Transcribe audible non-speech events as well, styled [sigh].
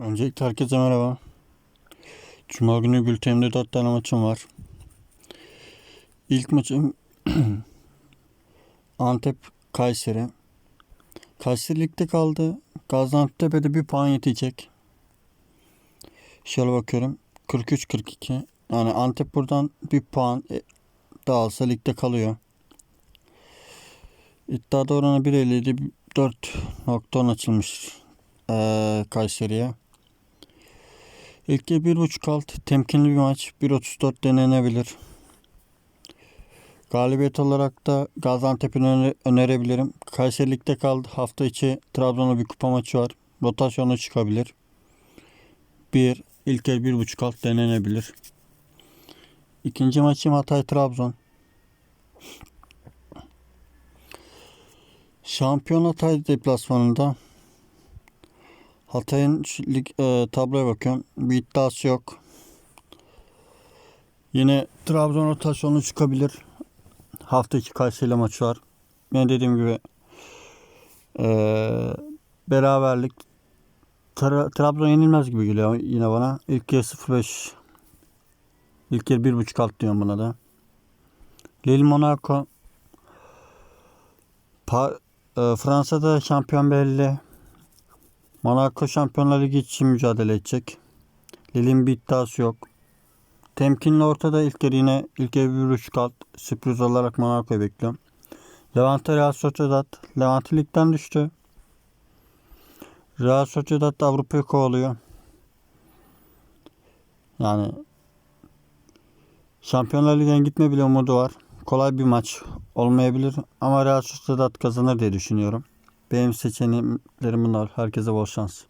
Öncelikle herkese merhaba. Cuma günü bültenimde 4 tane maçım var. İlk maçım [clears throat] Antep Kayseri. Kayseri ligde kaldı. Gaziantep'e de bir puan yetecek. Şöyle bakıyorum. 43-42. Yani Antep buradan bir puan e, daha alsa ligde kalıyor. İddiada oranı 1.57 4.10 açılmış eee Kayseri'ye. İlk yarı bir buçuk alt temkinli bir maç. 1.34 denenebilir. Galibiyet olarak da Gaziantep'i öne- önerebilirim. Kayseri Lig'de kaldı. Hafta içi Trabzon'la bir kupa maçı var. Rotasyona çıkabilir. Bir, ilk yarı bir buçuk alt denenebilir. İkinci maçım Hatay Trabzon. Şampiyon Hatay deplasmanında Hatay'ın lig, e, tabloya bakıyorum. Bir iddiası yok. Yine Trabzon rotasyonu çıkabilir. Hafta içi Kayseri maçı var. Ben dediğim gibi e, beraberlik Tra- Trabzon yenilmez gibi geliyor yine bana. İlk yarı 0-5 İlk yarı 1.5 alt diyorum buna da. Lille Monaco Pa- e, Fransa'da şampiyon belli. Monaco Şampiyonlar Ligi için mücadele edecek. Lille'in bir iddiası yok. Temkinli ortada ilk yarı yine ilk yarı bir buçuk alt sürpriz olarak Monaco'yu bekliyorum. Levante Real Sociedad. Levante ligden düştü. Real Sociedad da Avrupa'yı kovalıyor. Yani Şampiyonlar Ligi'ne gitme bile umudu var. Kolay bir maç olmayabilir ama Real Sociedad kazanır diye düşünüyorum. Benim seçeneklerim bunlar. Herkese bol şans.